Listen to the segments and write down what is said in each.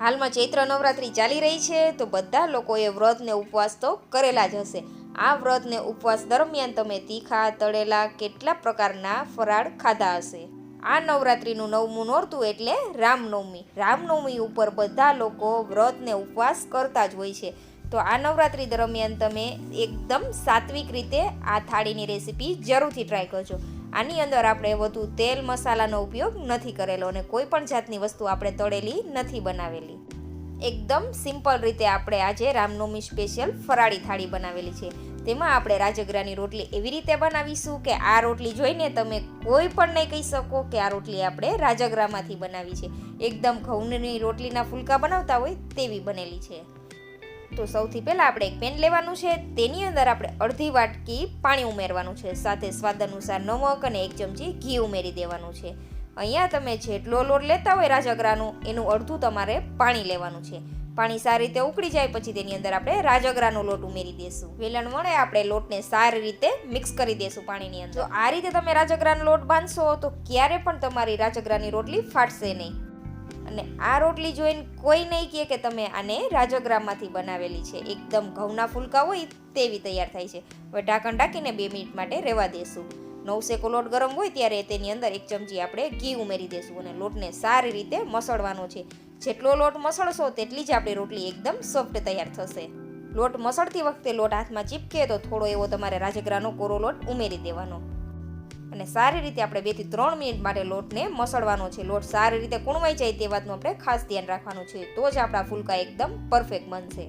હાલમાં ચૈત્ર નવરાત્રિ ચાલી રહી છે, તો બધા લોકોએ વ્રતને ઉપવાસ તો કરેલા જ હશે. આ વ્રતને ઉપવાસ દરમિયાન તમે તીખા, તળેલા, કેટલા પ્રકારના ફરાળ ખાધા હશે. આ નવરાત્રિનું નવમું નોરતું એટલે રામનવમી. રામનવમી ઉપર બધા લોકો વ્રતને ઉપવાસ કરતા જ હોય છે. તો આ નવરાત્રિ દરમિયાન તમે એકદમ સાત્વિક રીતે આ થાળીની રેસીપી જરૂરથી ટ્રાય કરજો. આની અંદર આપણે વધુ તેલ મસાલાનો ઉપયોગ નથી કરેલો અને કોઈ પણ જાતની વસ્તુ આપણે તળેલી નથી બનાવેલી. એકદમ સિમ્પલ રીતે આપણે આજે રામનવમી સ્પેશિયલ ફરાળી થાળી બનાવેલી છે. તેમાં આપણે રાજગરાની રોટલી એવી રીતે બનાવીશું કે આ રોટલી જોઈને તમે કોઈ પણ નહીં કહી શકો કે આ રોટલી આપણે રાજગરામાંથી બનાવી છે. એકદમ ઘઉંની રોટલીના ફુલકા બનાવતા હોય તેવી બનેલી છે. તો સૌથી પહેલાં આપણે એક પેન લેવાનું છે. તેની અંદર આપણે અડધી વાટકી પાણી ઉમેરવાનું છે. સાથે સ્વાદ અનુસાર નમક અને એક ચમચી ઘી ઉમેરી દેવાનું છે. અહીંયા તમે જેટલો લોટ લેતા હોય રાજગરાનું, એનું અડધું તમારે પાણી લેવાનું છે. પાણી સારી રીતે ઉકળી જાય પછી તેની અંદર આપણે રાજગરાનો લોટ ઉમેરી દેશું. વેલણ વણે આપણે લોટને સારી રીતે મિક્સ કરી દેશું પાણીની અંદર. જો આ રીતે તમે રાજગરાનો લોટ બાંધશો, તો ક્યારે પણ તમારી રાજગરાની રોટલી ફાટશે નહીં. અને આ રોટલી જોઈને કોઈ નહીં કહે કે તમે આને રાજગરામમાંથી બનાવેલી છે. એકદમ ઘઉંના ફૂલકા હોય તેવી તૈયાર થાય છે. હવે ઢાંકણ ઢાંકીને બે મિનિટ માટે રહેવા દેશું. નવસેકો લોટ ગરમ હોય ત્યારે તેની અંદર એક ચમચી આપણે ઘી ઉમેરી દેશું અને લોટને સારી રીતે મસળવાનો છે. જેટલો લોટ મસળશો તેટલી જ આપણી રોટલી એકદમ સોફ્ટ તૈયાર થશે. લોટ મસળતી વખતે લોટ હાથમાં ચીપકે તો થોડો એવો તમારે રાજગરાનો કોરો લોટ ઉમેરી દેવાનો. અને સારી રીતે આપણે બેથી ત્રણ મિનિટ માટે લોટને મસળવાનો છે. લોટ સારી રીતે કૂણવાઈ જાય તે વાતનું આપણે ખાસ ધ્યાન રાખવાનું છે. તો જ આપણા ફૂલકા એકદમ પરફેક્ટ બનશે.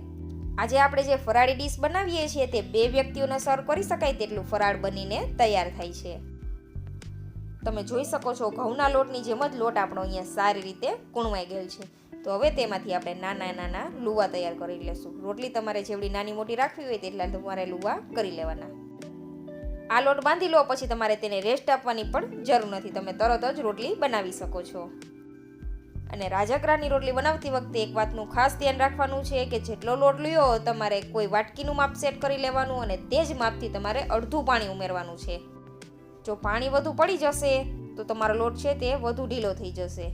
આજે આપણે જે ફરાળી ડીશ બનાવીએ છીએ તે બે વ્યક્તિઓને સર્વ કરી શકાય તેટલું ફરાળ બનીને તૈયાર થાય છે. તમે જોઈ શકો છો ઘઉંના લોટની જેમ જ લોટ આપણો અહીંયા સારી રીતે કૂણવાઈ ગયેલ છે. તો હવે તેમાંથી આપણે નાના નાના લુવા તૈયાર કરી લેશું. રોટલી તમારે જેવડી નાની મોટી રાખવી હોય તેટલા તમારે લુવા કરી લેવાના. આ લોટ બાંધી લો, પછી તમારે તેને રેસ્ટ આપવાની પણ જરૂર નથી. તમે તરત જ રોટલી બનાવી શકો છો. અને રાજાકરાની રોટલી બનાવતી વખતે એક વાતનું ખાસ ધ્યાન રાખવાનું છે કે જેટલો લોટ લ્યો, તમારે કોઈ વાટકીનું માપ સેટ કરી લેવાનું અને તે જ માપથી તમારે અડધું પાણી ઉમેરવાનું છે. જો પાણી વધુ પડી જશે, તો તમારો લોટ છે તે વધુ ઢીલો થઈ જશે.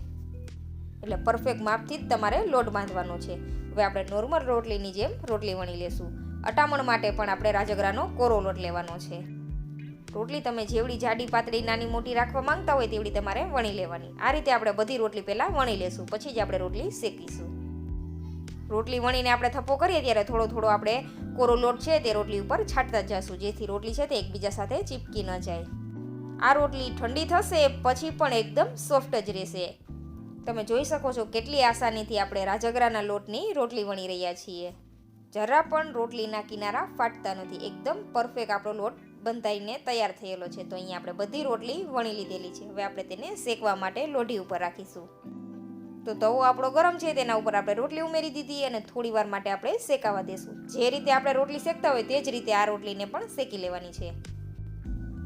એટલે પરફેક્ટ માપથી જ તમારે લોટ બાંધવાનો છે. હવે આપણે નોર્મલ રોટલીની જેમ રોટલી વણી લેશું. અટામણ માટે પણ આપણે રાજગરાનો કોરો લોટ લેવાનો છે. રોટલી તમે જેવડી જાડી પાતળી નાની મોટી રાખવા માંગતા હોય તેવડી તમારે વણી લેવાની. આ રીતે આપણે બધી રોટલી પહેલાં વણી લેશું, પછી જ આપણે રોટલી શેકીશું. રોટલી વણીને આપણે થપ્પો કરીએ ત્યારે થોડો થોડો આપણે કોરો લોટ છે તે રોટલી ઉપર છાંટતા જશું, જેથી રોટલી છે તે એકબીજા સાથે ચીપકી ન જાય. આ રોટલી ઠંડી થશે, પછી પણ એકદમ સોફ્ટ જ રહેશે. તમે જોઈ શકો છો કેટલી આસાનીથી આપણે રાજગરાના લોટની રોટલી વણી રહ્યા છીએ. જરા પણ રોટલીના કિનારા ફાટતા નથી. એકદમ પરફેક્ટ આપણો લોટ બંધાઈને તૈયાર થયેલો છે. તો અહીંયા આપણે બધી રોટલી વણી લીધેલી છે. હવે આપણે તેને શેકવા માટે લોઢી ઉપર રાખીશું. તો તવો આપણો ગરમ છે, તેના ઉપર આપણે રોટલી ઉમેરી દીધી અને થોડી વાર માટે આપણે શેકાવા દેશું. જે રીતે આપણે રોટલી શેકતા હોય તે જ રીતે આ રોટલીને પણ શેકી લેવાની છે.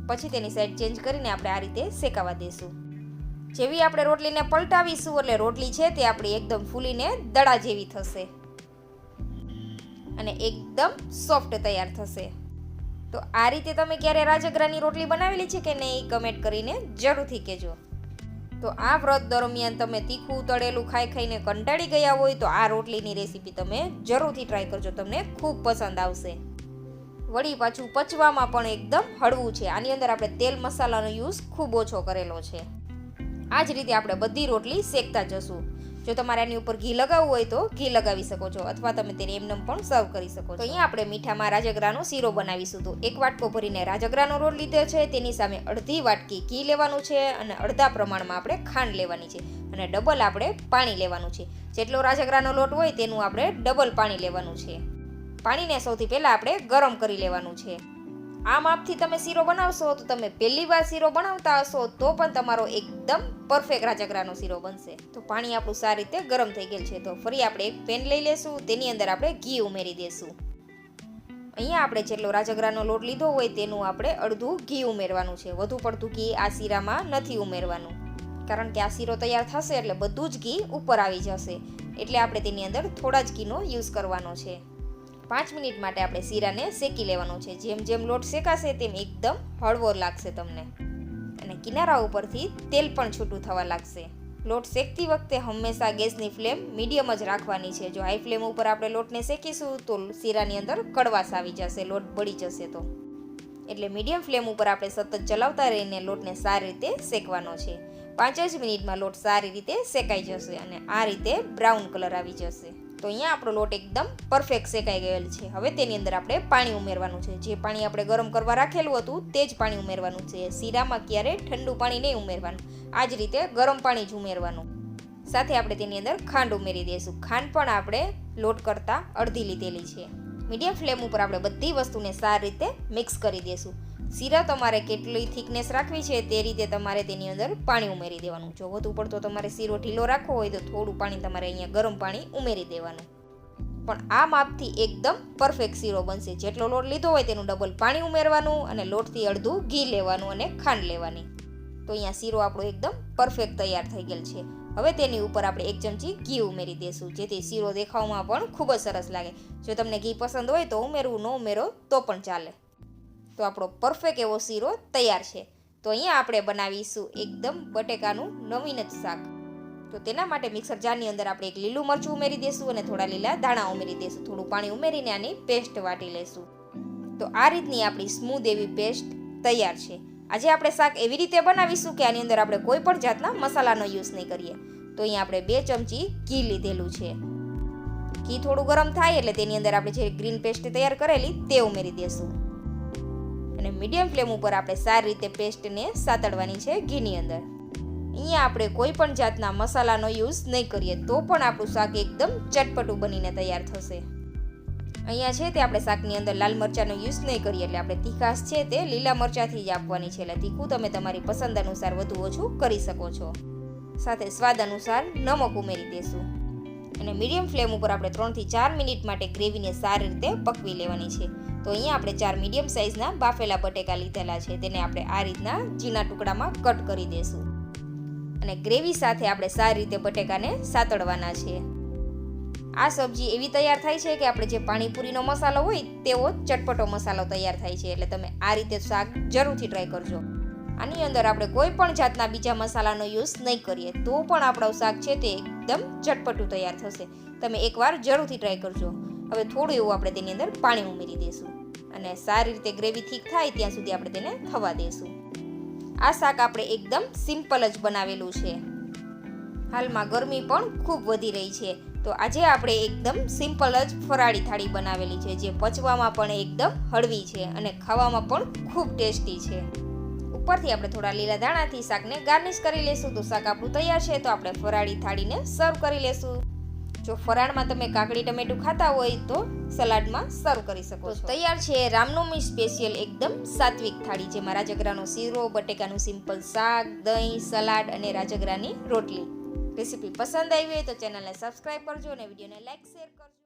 પછી તેની સાઈડ ચેન્જ કરીને આપણે આ રીતે શેકાવા દેશું. જેવી આપણે રોટલીને પલટાવીશું એટલે રોટલી છે તે આપણી એકદમ ફૂલીને દડા જેવી થશે. અને એકદમ સોફ્ટ તૈયાર થશે. તો આ રીતે તમે ક્યારે રાજગરાની રોટલી બનાવેલી છે કે નહીં કમેન્ટ કરીને જરૂરથી કહેજો. તો આ વ્રત દરમિયાન તમે તીખું, તળેલું ખાઈ ખાઈને કંટાળી ગયા હોય તો આ રોટલીની રેસીપી તમે જરૂરથી ટ્રાય કરજો, તમને ખૂબ પસંદ આવશે. વળી પાછું પચવામાં પણ એકદમ હળવું છે. આની અંદર આપણે તેલ મસાલાનો યુઝ ખૂબ ઓછો કરેલો છે. આ જ રીતે આપણે બધી રોટલી શેકતા જશું. જો તમારે આની ઉપર ઘી લગાવવું હોય તો ઘી લગાવી શકો છો, અથવા તમે તેને એમનેમ પણ સર્વ કરી શકો છો. અહીંયા આપણે મીઠામાં રાજગરાનો શીરો બનાવીશું તો એક વાટકો ભરીને રાજગરાનો રોલ લીધો છે, તેની સામે અડધી વાટકી ઘી લેવાનું છે અને અડધા પ્રમાણમાં આપણે ખાંડ લેવાની છે અને ડબલ આપણે પાણી લેવાનું છે. જેટલો રાજગરાનો લોટ હોય તેનું આપણે ડબલ પાણી લેવાનું છે. પાણીને સૌથી પહેલાં આપણે ગરમ કરી લેવાનું છે. આ માપથી તમે શીરો બનાવશો તો તમે પહેલી વાર શીરો બનાવતા હશો, તો પણ તમારો એકદમ પરફેક્ટ રાજાગરાનો શીરો બનશે. તો પાણી આપણું સારી રીતે ગરમ થઈ ગયેલ છે. તો ફરી આપણે એક પેન લઈ લેશું, તેની અંદર આપણે ઘી ઉમેરી દેશું. અહીંયા આપણે જેટલો રાજગરાનો લોટ લીધો હોય તેનું આપણે અડધું ઘી ઉમેરવાનું છે. વધુ પડતું ઘી આ શીરામાં નથી ઉમેરવાનું. કારણ કે આ શીરો તૈયાર થશે એટલે બધું જ ઘી ઉપર આવી જશે. એટલે આપણે તેની અંદર થોડા જ ઘીનો યુઝ કરવાનો છે. પાંચ મિનિટ માટે આપણે શીરાને શેકી લેવાનો છે. જેમ જેમ લોટ શેકાશે તેમ એકદમ હળવો લાગશે તમને. અને કિનારા ઉપરથી તેલ પણ છૂટું થવા લાગશે. લોટ શેકતી વખતે હંમેશા ગેસની ફ્લેમ મીડિયમ જ રાખવાની છે. જો હાઈ ફ્લેમ ઉપર આપણે લોટને શેકીશું તો શીરાની અંદર કડવાશ આવી જશે, લોટ બળી જશે તો. એટલે મીડિયમ ફ્લેમ ઉપર આપણે સતત ચલાવતા રહીને લોટને સારી રીતે શેકવાનો છે. પાંચ જ મિનિટમાં લોટ સારી રીતે શેકાઈ જશે અને આ રીતે બ્રાઉન કલર આવી જશે. તો અહીંયા આપણો લોટ એકદમ પરફેક્ટ શેકાઈ ગયેલ છે. હવે તેની અંદર આપણે પાણી ઉમેરવાનું છે. જે પાણી આપણે ગરમ કરવા રાખેલું હતું, તે જ પાણી ઉમેરવાનું છે. શીરામાં ક્યારે ઠંડુ પાણી નહીં ઉમેરવાનું. આ જ રીતે ગરમ પાણી જ ઉમેરવાનું. સાથે આપણે તેની અંદર ખાંડ ઉમેરી દઈશું. ખાંડ પણ આપણે લોટ કરતાં અડધી લીધેલી છે. મીડિયમ ફ્લેમ ઉપર આપણે બધી વસ્તુને સારી રીતે મિક્સ કરી દઈશું. શીરા તમારે કેટલી થિકનેસ રાખવી છે તે રીતે તમારે તેની અંદર પાણી ઉમેરી દેવાનું. જો વધુ પડતો તમારે શીરો ઢીલો રાખવો હોય તો થોડું પાણી તમારે અહીંયા ગરમ પાણી ઉમેરી દેવાનું. પણ આ માપથી એકદમ પરફેક્ટ શીરો બનશે. જેટલો લોટ લીધો હોય તેનું ડબલ પાણી ઉમેરવાનું અને લોટથી અડધું ઘી લેવાનું અને ખાંડ લેવાની. તો અહીંયા શીરો આપણો એકદમ પરફેક્ટ તૈયાર થઈ ગયેલ છે. હવે તેની ઉપર આપણે એક ચમચી ઘી ઉમેરી દઈશું જેથી શીરો દેખાવમાં પણ ખૂબ જ સરસ લાગે. જો તમને ઘી પસંદ હોય તો ઉમેરવું, ન ઉમેરો તો પણ ચાલે. તો આપણો પરફેક્ટ એવો શીરો તૈયાર છે. તો અહીંયા આપણે બનાવીશું એકદમ બટેકાનું નવીન જ શાક. તો તેના માટે મિક્સર જારની અંદર આપણે એક લીલું મરચું ઉમેરી દઈશું અને થોડા લીલા દાણા ઉમેરી દઈશું થોડું પાણી ઉમેરીને આની પેસ્ટ વાટી લઈશું તો આ રીતની આપણી સ્મૂધ એવી પેસ્ટ તૈયાર છે. આજે આપણે શાક એવી રીતે બનાવીશું કે આની અંદર આપણે કોઈ પણ જાતના મસાલાનો યુઝ નહીં કરીએ. તો અહીંયા આપણે બે ચમચી ઘી લીધેલું છે. ઘી થોડું ગરમ થાય એટલે તેની અંદર આપણે જે ગ્રીન પેસ્ટ તૈયાર કરેલી તે ઉમેરી દઈશું અને મીડિયમ ફ્લેમ ઉપર આપણે સારી રીતે પેસ્ટને સાતડવાની છે ઘીની અંદર. અહીંયા આપણે કોઈ પણ જાતના મસાલાનો યુઝ નહીં કરીએ, તો પણ આપણું શાક એકદમ ચટપટું બનીને તૈયાર થશે. અહીંયા છે તે આપણે શાકની અંદર લાલ મરચાંનો યુઝ નહીં કરીએ, એટલે આપણે તીખાશ છે તે લીલા મરચાંથી જ આપવાની છે. એટલે તીખું તમે તમારી પસંદ અનુસાર વધુ ઓછું કરી શકો છો. સાથે સ્વાદ અનુસાર નમક ઉમેરી દેશું. અને મીડિયમ ફ્લેમ ઉપર આપણે ત્રણથી ચાર મિનિટ માટે ગ્રેવીને સારી રીતે પકવી લેવાની છે. તો અહીંયા આપણે ચાર મીડિયમ સાઇઝના બાફેલા બટેકા લીધેલા છે. તેને આપણે આ રીતના ઝીણા ટુકડામાં કટ કરી દઈશું અને ગ્રેવી સાથે આપણે સારી રીતે બટેકાને સાતળવાના છે. આ સબ્જી એવી તૈયાર થાય છે કે આપણે જે પાણીપુરીનો મસાલો હોય તેવો ચટપટો મસાલો તૈયાર થાય છે. એટલે તમે આ રીતે શાક જરૂરથી ટ્રાય કરજો. આની અંદર આપણે કોઈ પણ જાતના બીજા મસાલાનો યુઝ નહીં કરીએ. તો પણ આપણું શાક છે તે એકદમ ચટપટું તૈયાર થશે. તમે એકવાર જરૂરથી ટ્રાય કરજો. હવે થોડું એવું આપણે તેની અંદર પાણી ઉમેરી દઈશું. અને સારી રીતે ગ્રેવી થીક થાય ત્યાં સુધી આપણે તેને થવા દઈશું. આ શાક આપણે એકદમ સિમ્પલ જ બનાવેલું છે. હાલમાં ગરમી પણ ખૂબ વધી રહી છે. તો આજે આપણે એકદમ સિમ્પલ જ ફરાળી થાળી બનાવેલી છે, જે પચવામાં પણ એકદમ હળવી છે અને ખાવામાં પણ ખૂબ ટેસ્ટી છે. ઉપરથી આપણે થોડા લીલા દાણાથી શાકને ગાર્નિશ કરી લેશું. તો શાક આપણું તૈયાર છે તો આપણે ફરાળી થાળીને સર્વ કરી લેશું. જો ફરાળમાં તમે કાકડી ટમેટું ખાતા હોય તો સલાડમાં સર્વ કરી શકો છો. તૈયાર છે રામનવમી સ્પેશિયલ એકદમ સાત્વિક થાળી જેમાં રાજગરાનો શીરો બટેકાનું સિમ્પલ શાક દહીં સલાડ અને રાજગરાની રોટલી. રેસીપી પસંદ આવી હોય તો ચેનલને સબસ્ક્રાઈબ કરજો અને વિડીયોને લાઇક શેર કરજો.